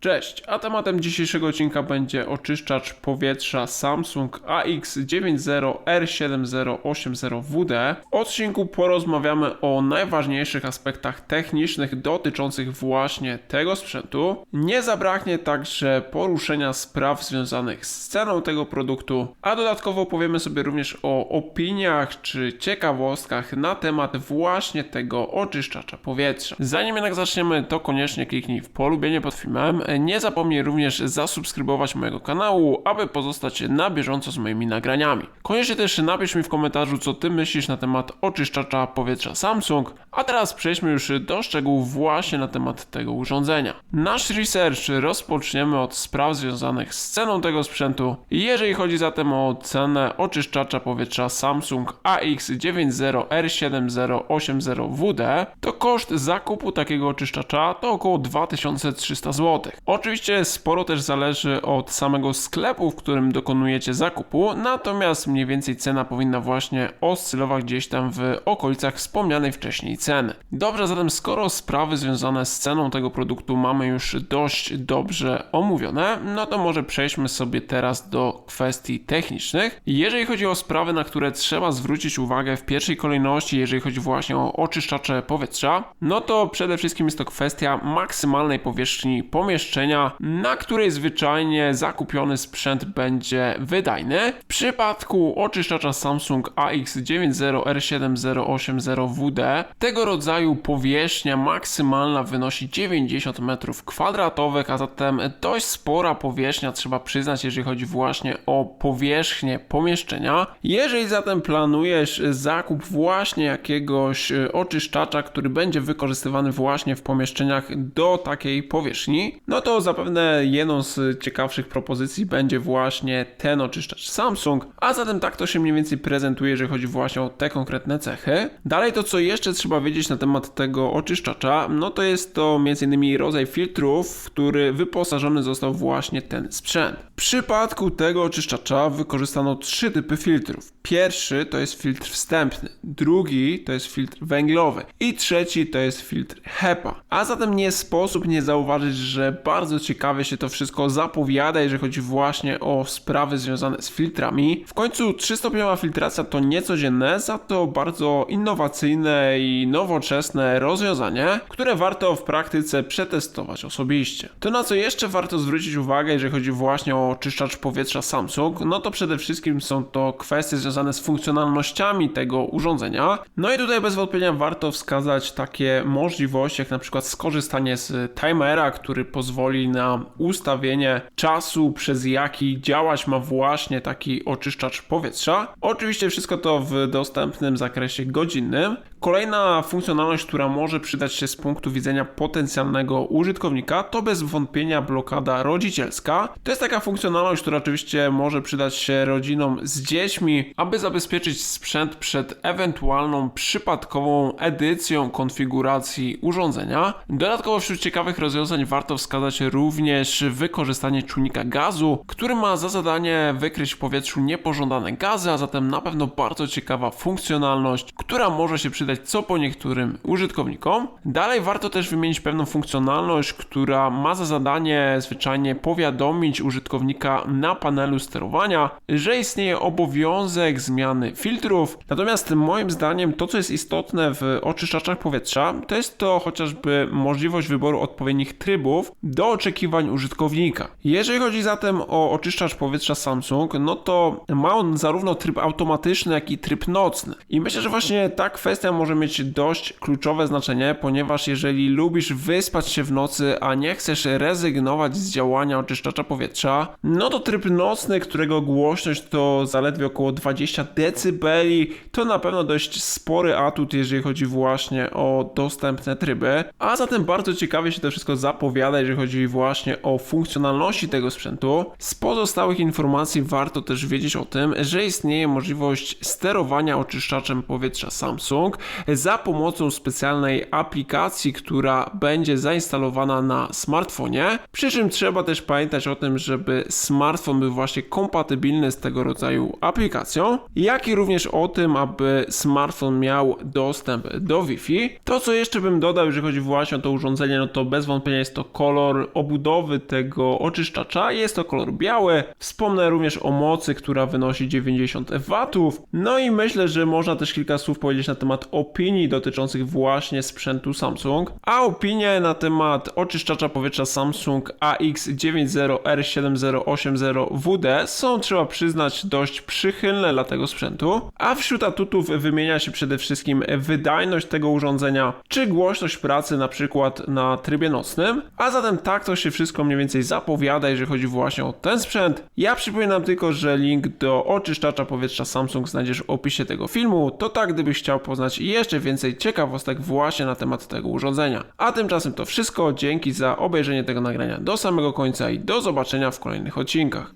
Cześć, a tematem dzisiejszego odcinka będzie oczyszczacz powietrza Samsung AX90R7080WD. W odcinku porozmawiamy o najważniejszych aspektach technicznych dotyczących właśnie tego sprzętu. Nie zabraknie także poruszenia spraw związanych z ceną tego produktu, a dodatkowo powiemy sobie również o opiniach czy ciekawostkach na temat właśnie tego oczyszczacza powietrza. Zanim jednak zaczniemy, to koniecznie kliknij w polubienie pod filmem. Nie zapomnij również zasubskrybować mojego kanału, aby pozostać na bieżąco z moimi nagraniami. Koniecznie też napisz mi w komentarzu, co ty myślisz na temat oczyszczacza powietrza Samsung. A teraz przejdźmy już do szczegółów właśnie na temat tego urządzenia. Nasz research rozpoczniemy od spraw związanych z ceną tego sprzętu. Jeżeli chodzi zatem o cenę oczyszczacza powietrza Samsung AX90R7080WD, to koszt zakupu takiego oczyszczacza to około 2300 zł. Oczywiście sporo też zależy od samego sklepu, w którym dokonujecie zakupu, natomiast mniej więcej cena powinna właśnie oscylować gdzieś tam w okolicach wspomnianej wcześniej ceny. Dobrze, zatem skoro sprawy związane z ceną tego produktu mamy już dość dobrze omówione, no to może przejdźmy sobie teraz do kwestii technicznych. Jeżeli chodzi o sprawy, na które trzeba zwrócić uwagę w pierwszej kolejności, jeżeli chodzi właśnie o oczyszczacze powietrza, no to przede wszystkim jest to kwestia maksymalnej powierzchni pomieszczenia, na której zwyczajnie zakupiony sprzęt będzie wydajny. W przypadku oczyszczacza Samsung AX90R7080WD tego rodzaju powierzchnia maksymalna wynosi 90 m2, a zatem dość spora powierzchnia trzeba przyznać, jeżeli chodzi właśnie o powierzchnię pomieszczenia. Jeżeli zatem planujesz zakup właśnie jakiegoś e, oczyszczacza, który będzie wykorzystywany właśnie w pomieszczeniach do takiej powierzchni, no to zapewne jedną z ciekawszych propozycji będzie właśnie ten oczyszczacz Samsung, a zatem tak to się mniej więcej prezentuje, jeżeli chodzi właśnie o te konkretne cechy. Dalej to, co jeszcze trzeba wiedzieć na temat tego oczyszczacza, no to jest to m.in. rodzaj filtrów, w który wyposażony został właśnie ten sprzęt. W przypadku tego oczyszczacza wykorzystano trzy typy filtrów. Pierwszy to jest filtr wstępny, drugi to jest filtr węglowy i trzeci to jest filtr HEPA. A zatem nie sposób nie zauważyć, że bardzo ciekawie się to wszystko zapowiada, jeżeli chodzi właśnie o sprawy związane z filtrami. W końcu trzystopniowa filtracja to niecodzienne, za to bardzo innowacyjne i nowoczesne rozwiązanie, które warto w praktyce przetestować osobiście. To na co jeszcze warto zwrócić uwagę, jeżeli chodzi właśnie o oczyszczacz powietrza Samsung, no to przede wszystkim są to kwestie związane z funkcjonalnościami tego urządzenia. No i tutaj bez wątpienia warto wskazać takie możliwości, jak na przykład skorzystanie z timera, który pozwoli na ustawienie czasu, przez jaki działać ma właśnie taki oczyszczacz powietrza. Oczywiście wszystko to w dostępnym zakresie godzinnym. Kolejna funkcjonalność, która może przydać się z punktu widzenia potencjalnego użytkownika, to bez wątpienia blokada rodzicielska. To jest taka funkcjonalność, która oczywiście może przydać się rodzinom z dziećmi, aby zabezpieczyć sprzęt przed ewentualną przypadkową edycją konfiguracji urządzenia. Dodatkowo wśród ciekawych rozwiązań warto wskazać również wykorzystanie czujnika gazu, który ma za zadanie wykryć w powietrzu niepożądane gazy, a zatem na pewno bardzo ciekawa funkcjonalność, która może się przydać co po niektórym użytkownikom. Dalej warto też wymienić pewną funkcjonalność, która ma za zadanie zwyczajnie powiadomić użytkownika na panelu sterowania, że istnieje obowiązek zmiany filtrów. Natomiast moim zdaniem to, co jest istotne w oczyszczaczach powietrza, to jest to chociażby możliwość wyboru odpowiednich trybów do oczekiwań użytkownika. Jeżeli chodzi zatem o oczyszczacz powietrza Samsung, no to ma on zarówno tryb automatyczny, jak i tryb nocny. I myślę, że właśnie ta kwestia może mieć dość kluczowe znaczenie, ponieważ jeżeli lubisz wyspać się w nocy, a nie chcesz rezygnować z działania oczyszczacza powietrza, no to tryb nocny, którego głośność to zaledwie około 20 dB, to na pewno dość spory atut, jeżeli chodzi właśnie o dostępne tryby. A zatem bardzo ciekawie się to wszystko zapowiada, jeżeli chodzi właśnie o funkcjonalności tego sprzętu. Z pozostałych informacji warto też wiedzieć o tym, że istnieje możliwość sterowania oczyszczaczem powietrza Samsung. Za pomocą specjalnej aplikacji, która będzie zainstalowana na smartfonie. Przy czym trzeba też pamiętać o tym, żeby smartfon był właśnie kompatybilny z tego rodzaju aplikacją, jak i również o tym, aby smartfon miał dostęp do Wi-Fi. To, co jeszcze bym dodał, jeżeli chodzi właśnie o to urządzenie, no to bez wątpienia jest to kolor obudowy tego oczyszczacza. Jest to kolor biały. Wspomnę również o mocy, która wynosi 90 W. No i myślę, że można też kilka słów powiedzieć na temat opinii dotyczących właśnie sprzętu Samsung. A opinie na temat oczyszczacza powietrza Samsung AX90R7080WD są, trzeba przyznać, dość przychylne dla tego sprzętu. A wśród atutów wymienia się przede wszystkim wydajność tego urządzenia, czy głośność pracy na przykład na trybie nocnym. A zatem tak to się wszystko mniej więcej zapowiada, jeżeli chodzi właśnie o ten sprzęt. Ja przypominam tylko, że link do oczyszczacza powietrza Samsung znajdziesz w opisie tego filmu. To tak, gdybyś chciał poznać jeszcze więcej ciekawostek właśnie na temat tego urządzenia. A tymczasem to wszystko. Dzięki za obejrzenie tego nagrania do samego końca i do zobaczenia w kolejnych odcinkach.